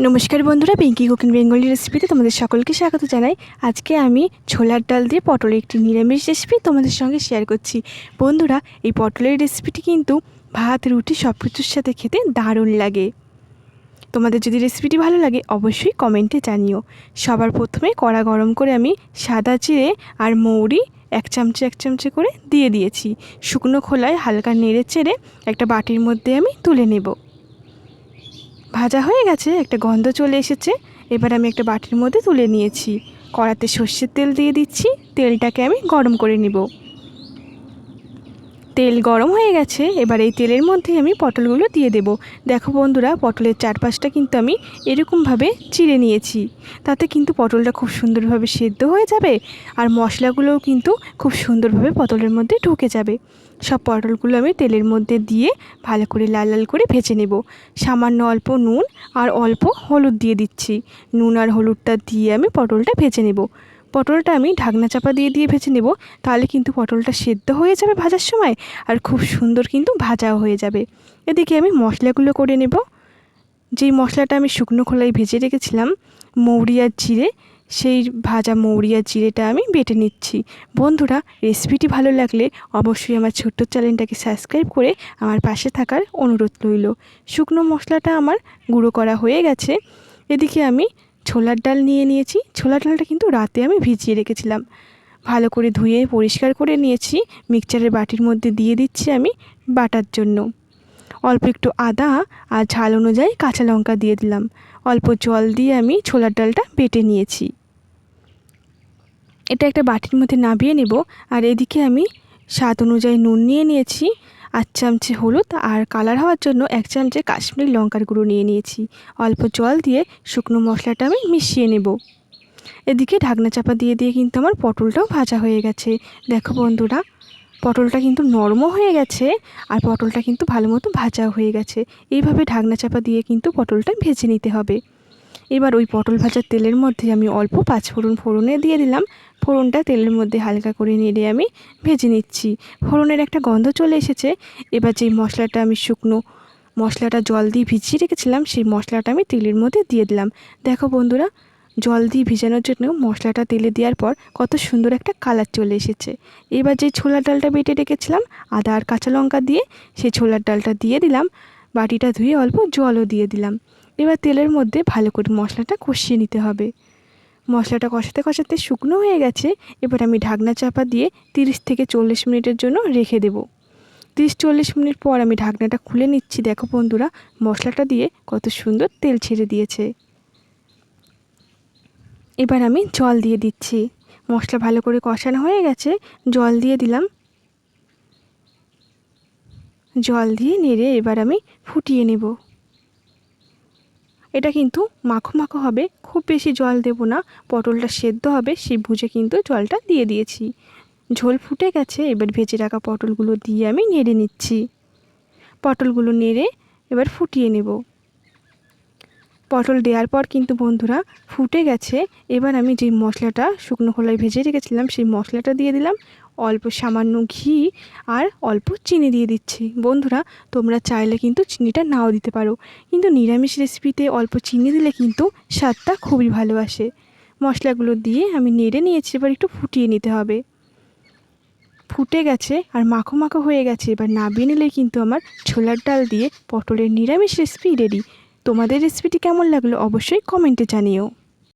নমস্কার বন্ধুরা Pinki cooking Bengali রেসিপিতে তোমাদের সকলকে স্বাগত জানাই। আজকে আমি ছোলার ডাল দিয়ে পটলের একটি নিরামিষ রেসিপি তোমাদের সঙ্গে শেয়ার করছি। বন্ধুরা, এই পটলের রেসিপিটি কিন্তু ভাত, রুটি সব কিছুর সাথে খেতে দারুণ লাগে। তোমাদের যদি রেসিপিটি ভালো লাগে, অবশ্যই কমেন্টে জানিও। সবার প্রথমে কড়া গরম করে আমি সাদা চিড়ে আর মৌরি এক চামচে এক চামচে করে দিয়ে দিয়েছি। শুকনো খোলায় হালকা নেড়ে চেড়ে একটা বাটির মধ্যে আমি তুলে নেব। ভাজা হয়ে গেছে, একটা গন্ধ চলে এসেছে। এবার আমি একটা বাটির মধ্যে তুলে নিয়েছি। কড়াতে সর্ষের তেল দিয়ে দিচ্ছি। তেলটাকে আমি গরম করে নিব। তেল গরম হয়ে গেছে, এবার এই তেলের মধ্যে আমি পটলগুলো দিয়ে দেব। দেখো বন্ধুরা, পটলের চারপাশটা কিন্তু আমি এরকমভাবে চিড়ে নিয়েছি। তাতে কিন্তু পটলটা খুব সুন্দরভাবে সেদ্ধ হয়ে যাবে আর মশলাগুলোও কিন্তু খুব সুন্দরভাবে পটলের মধ্যে ঢুকে যাবে। সব পটলগুলো আমি তেলের মধ্যে দিয়ে ভালো করে লাল লাল করে ভেজে নেব। সামান্য অল্প নুন আর অল্প হলুদ দিয়ে দিচ্ছি। নুন আর হলুদটা দিয়ে আমি পটলটা ভেজে নেব। পটলটা আমি ঢাকনা চাপা দিয়ে দিয়ে ভেজে নেব। তাহলে কিন্তু পটলটা সেদ্ধ হয়ে যাবে ভাজার সময় আর খুব সুন্দর কিন্তু ভাজাও হয়ে যাবে। এদিকে আমি মশলাগুলো করে নেব। যেই মশলাটা আমি শুকনো খোলায় ভেজে রেখেছিলাম, মৌরি আর জিরে, সেই ভাজা মৌরি আর জিরেটা আমি বেটে নিচ্ছি। বন্ধুরা, রেসিপিটি ভালো লাগলে অবশ্যই আমার ছোট্ট চ্যানেলটাকে সাবস্ক্রাইব করে আমার পাশে থাকার অনুরোধ রইল। শুকনো মশলাটা আমার গুঁড়ো করা হয়ে গেছে। এদিকে আমি ছোলার ডাল নিয়ে নিয়েছি। ছোলার ডালটা কিন্তু রাতে আমি ভিজিয়ে রেখেছিলাম। ভালো করে ধুয়ে পরিষ্কার করে নিয়েছি। মিক্সচারের বাটির মধ্যে দিয়ে দিচ্ছি আমি বাটার জন্য। অল্প একটু আদা আর ঝাল অনুযায়ী কাঁচা লঙ্কা দিয়ে দিলাম। অল্প জল দিয়ে আমি ছোলার ডালটা বেটে নিয়েছি। এটা একটা বাটির মধ্যে নাবিয়ে নেব। আর এদিকে আমি স্বাদ অনুযায়ী নুন নিয়ে নিয়েছি। আট চামচে হলুদ আর কালার হওয়ার জন্য এক চামচে কাশ্মীরি লঙ্কার গুঁড়ো নিয়ে নিয়েছি। অল্প জল দিয়ে শুকনো মশলাটা আমি মিশিয়ে নেব। এদিকে ঢাকনা চাপা দিয়ে দিয়ে কিন্তু আমার পটলটাও ভাজা হয়ে গেছে। দেখো বন্ধুরা, পটলটা কিন্তু নরমও হয়ে গেছে আর পটলটা কিন্তু ভালো মতো ভাজাও হয়ে গেছে। এইভাবে ঢাকনা চাপা দিয়ে কিন্তু পটলটা ভেজে নিতে হবে। এবার ওই পটল ভাজার তেলের মধ্যে আমি অল্প পাঁচ ফোড়ন ফোড়নে দিয়ে দিলাম। ফোড়নটা তেলের মধ্যে হালকা করে নেড়ে আমি ভেজে নিচ্ছি। ফোড়নের একটা গন্ধ চলে এসেছে। এবার যেই মশলাটা আমি শুকনো মশলাটা জল দিয়ে ভিজিয়ে রেখেছিলাম, সেই মশলাটা আমি তেলের মধ্যে দিয়ে দিলাম। দেখো বন্ধুরা, জল দিয়ে ভিজানোর জন্য মশলাটা তেলে দেওয়ার পর কত সুন্দর একটা কালার চলে এসেছে। এবার যে ছোলার ডালটা বেটে রেখেছিলাম, আদা আর কাঁচা লঙ্কা দিয়ে সেই ছোলার ডালটা দিয়ে দিলাম। বাটিটা ধুয়ে অল্প জলও দিয়ে দিলাম। এবার তেলের মধ্যে ভালো করে মশলাটা কষিয়ে নিতে হবে। মশলাটা কষাতে কষাতে শুকনো হয়ে গেছে, এবার আমি ঢাকনা চাপা দিয়ে তিরিশ থেকে চল্লিশ মিনিটের জন্য রেখে দেবো। তিরিশ চল্লিশ মিনিট পর আমি ঢাকনাটা খুলে নিচ্ছি। দেখো বন্ধুরা, মশলাটা দিয়ে কত সুন্দর তেল ছেড়ে দিয়েছে। এবার আমি জল দিয়ে দিচ্ছি। মশলা ভালো করে কষানো হয়ে গেছে, জল দিয়ে দিলাম। জল দিয়ে নেড়ে এবার আমি ফুটিয়ে নেব। এটা কিন্তু মাখো মাখো হবে, খুব বেশি জল দেব না, পটলটা সেদ্ধ হবে, সেই বুঝে কিন্তু জলটা দিয়ে দিয়েছি। ঝোল ফুটে গেছে, এবার ভেজে রাখা পটলগুলো দিয়ে আমি নেড়ে নিচ্ছি। পটলগুলো নেড়ে এবার ফুটিয়ে নেব। পটল দেওয়ার পর কিন্তু বন্ধুরা ফুটে গেছে, এবার আমি যে মশলাটা শুকনো খোলায় ভেজে রেখেছিলাম, সেই মশলাটা দিয়ে দিলাম। অল্প সামান্য ঘি আর অল্প চিনি দিয়ে দিচ্ছি। বন্ধুরা, তোমরা চাইলে কিন্তু চিনিটা নাও দিতে পারো। কিন্তু নিরামিষ রেসিপিতে অল্প চিনি দিলে কিন্তু স্বাদটা খুবই ভালো আসে। মশলাগুলো দিয়ে আমি নেড়ে নিয়েছি, এবার একটু ফুটিয়ে নিতে হবে। ফুটে গেছে আর মাখো মাখো হয়ে গেছে। এবার নাবিয়ে নিলে কিন্তু আমার ছোলার ডাল দিয়ে পটলের নিরামিষ রেসিপি রেডি তোমাদের রেসিপিটি কেমন লাগল অবশ্যই কমেন্টে জানিও।